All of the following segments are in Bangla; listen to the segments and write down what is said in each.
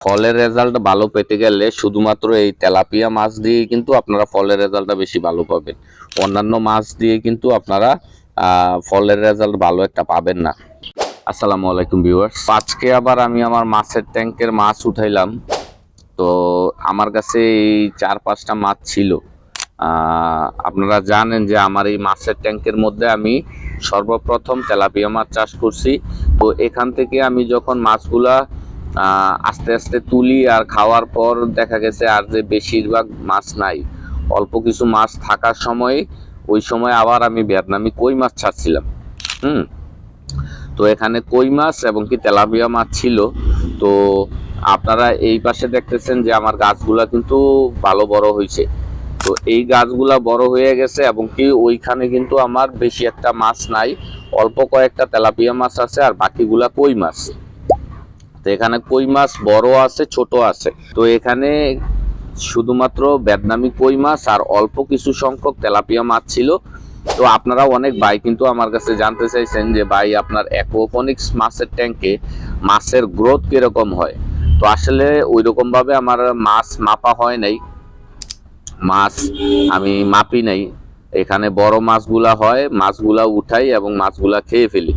ফলের রেজাল্ট ভালো পেতে গেলে শুধুমাত্র এই তেলাপিয়া মাছ দিয়ে কিন্তু আপনারা ফলের রেজাল্টটা বেশি ভালো পাবেন। অন্যান্য মাছ দিয়ে কিন্তু আপনারা ফলের রেজাল্ট ভালো একটা পাবেন না। আসসালামু আলাইকুম ভিউয়ার্স আজকে আবার আমি আমার মাছের ট্যাঙ্কের মাছ উঠাইলাম। তো আমার কাছে এই চার পাঁচটা মাছ ছিল। আপনারা জানেন যে আমার এই মাছের ট্যাঙ্কের মধ্যে আমি সর্বপ্রথম তেলাপিয়া মাছ চাষ করছি। তো এখান থেকে আমি যখন মাছগুলা আস্তে আস্তে তুলি আর খাওয়ার পর দেখা গেছে আর যে বেশিরভাগ মাছ নাই। অল্প কিছু মাছ থাকার সময়, ওই সময় আবার আমি ভিয়েতনামি কই মাছ ছাড়ছিলাম। হুম? তো এখানে কই মাছ এবং কি তেলাপিয়া মাছ ছিল। তো আপনারা এই পাশে দেখতেছেন যে আমার গাছগুলা কিন্তু ভালো বড় হয়েছে তো এই গাছগুলা বড় হয়ে গেছে এবং কি ওইখানে কিন্তু আমার বেশি একটা মাছ নাই। অল্প কয়েকটা তেলাপিয়া মাছ আছে আর বাকিগুলা কই মাছ? তো এখানে কই মাছ বড় আছে, ছোট আছে। তো এখানে শুধুমাত্র বেদনামি কই মাছ আর অল্প কিছু সংখ্যক তেলাপিয়া মাছ ছিল। তো আপনারা অনেক ভাই কিন্তু আমার কাছে জানতে চাইছেন যে, ভাই, আপনার অ্যাকোপনিক্স মাছের ট্যাঙ্কে মাছের গ্রোথ কীরকম হয়? তো আসলে ওই রকম ভাবে আমার মাছ মাপা হয় নাই। মাছ আমি মাপি নাই। এখানে বড় মাছগুলা হয়, মাছগুলা উঠাই এবং মাছগুলা খেয়ে ফেলি।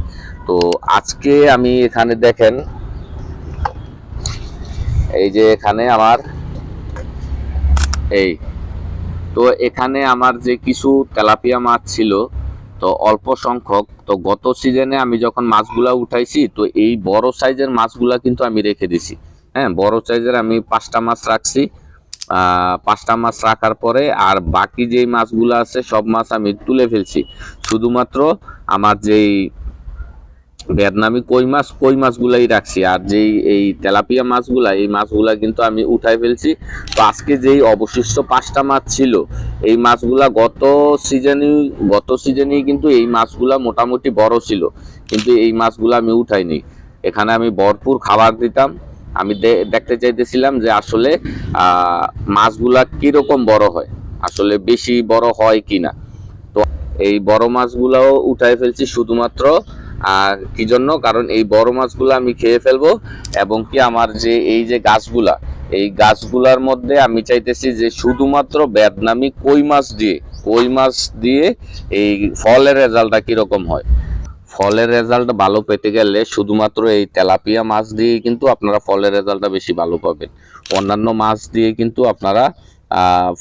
তো আজকে আমি এখানে দেখেন এই যে এখানে আমার, এই, তো এখানে আমার যে কিছু তেলাপিয়া মাছ ছিল, তো অল্প সংখ্যক, তো গত সিজনে আমি যখন মাছগুলা উঠাইছি, তো এই বড় সাইজের মাছগুলা কিন্তু আমি রেখে দিছি। হ্যাঁ বড় সাইজের আমি পাঁচটা মাছ রাখছি। পাঁচটা মাছ রাখার পরে আর বাকি যেই মাছগুলো আছে, সব মাছ আমি তুলে ফেলছি। শুধুমাত্র আমার যেই ভিয়েতনামি কই মাছ, কই মাছগুলাই রাখছি। আর যেই এই তেলাপিয়া মাছগুলা, এই মাছগুলা কিন্তু আমি উঠাই ফেলছি। তো আজকে যেই অবশিষ্ট পাঁচটা মাছ ছিল, এই মাছগুলা গত সিজনে, গত সিজনেই কিন্তু এই মাছগুলা মোটামুটি বড় ছিল। কিন্তু এই মাছগুলা আমি উঠাইনি। এখানে আমি ভরপুর খাবার দিতাম। আমি দেখতে চাইতেছিলাম যে আসলে মাছগুলা কীরকম বড় হয়, আসলে বেশি বড় হয় কি না তো এই বড় মাছগুলাও উঠাই ফেলছি শুধুমাত্র আর কি জন্য? কারণ এই বড় মাছগুলো আমি খেয়ে ফেলব এবং কি আমার যে এই যে গাছগুলা, এই গাছগুলার মধ্যে আমি চাইতেছি যে শুধুমাত্র বেদনামি কই মাছ দিয়ে, কই মাছ দিয়ে এই ফলের রেজাল্টটা কীরকম হয়? ফলের রেজাল্ট ভালো পেতে গেলে শুধুমাত্র এই তেলাপিয়া মাছ দিয়ে কিন্তু আপনারা ফলের রেজাল্টটা বেশি ভালো পাবেন। অন্যান্য মাছ দিয়ে কিন্তু আপনারা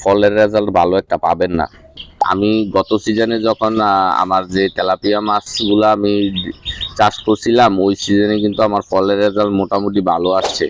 ফলের রেজাল্ট ভালো একটা পাবেন না। আমি গত সিজনে যখন আমার যে তেলাপিয়া মাছগুলো আমি চাষ করছিলাম, ওই সিজনে কিন্তু আমার ফলের রেজাল্ট মোটামুটি ভালো আসছে।